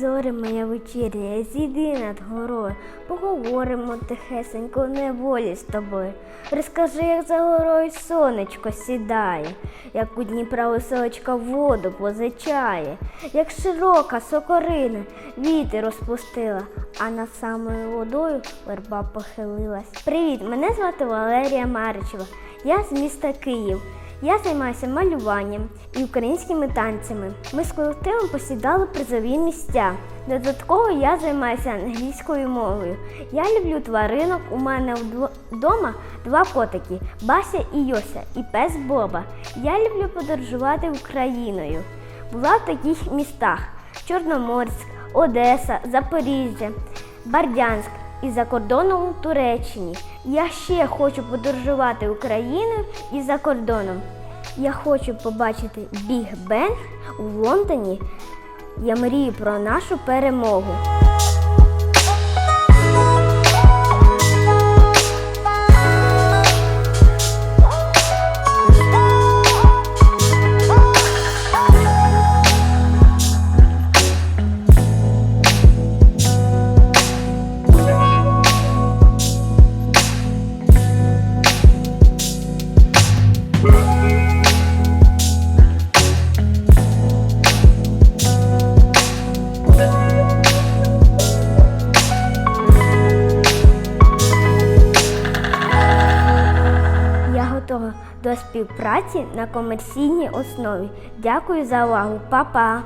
Зоре моя вечірня, зійди над горою, поговоримо тихесенько неволі з тобою. Розкажи, як за горою сонечко сідає, як у Дніпра веселочка воду позичає, як широка сокорина вітер розпустила, а над самою водою верба похилилась. Привіт, мене звати Валерія Маричева. Я з міста Київ. Я займаюся малюванням і українськими танцями. Ми з колективом посідали призові місця. Додатково я займаюся англійською мовою. Я люблю тваринок. У мене вдома два котики Бася і Йося, і пес Боба. Я люблю подорожувати Україною. Була в таких містах: Чорноморськ, Одеса, Запоріжжя, Бардянськ і за кордоном у Туреччині. Я ще хочу подорожувати Україною і за кордоном. Я хочу побачити Біг Бен у Лондоні. Я мрію про нашу перемогу. До співпраці на комерційній основі. Дякую за увагу, Па-па!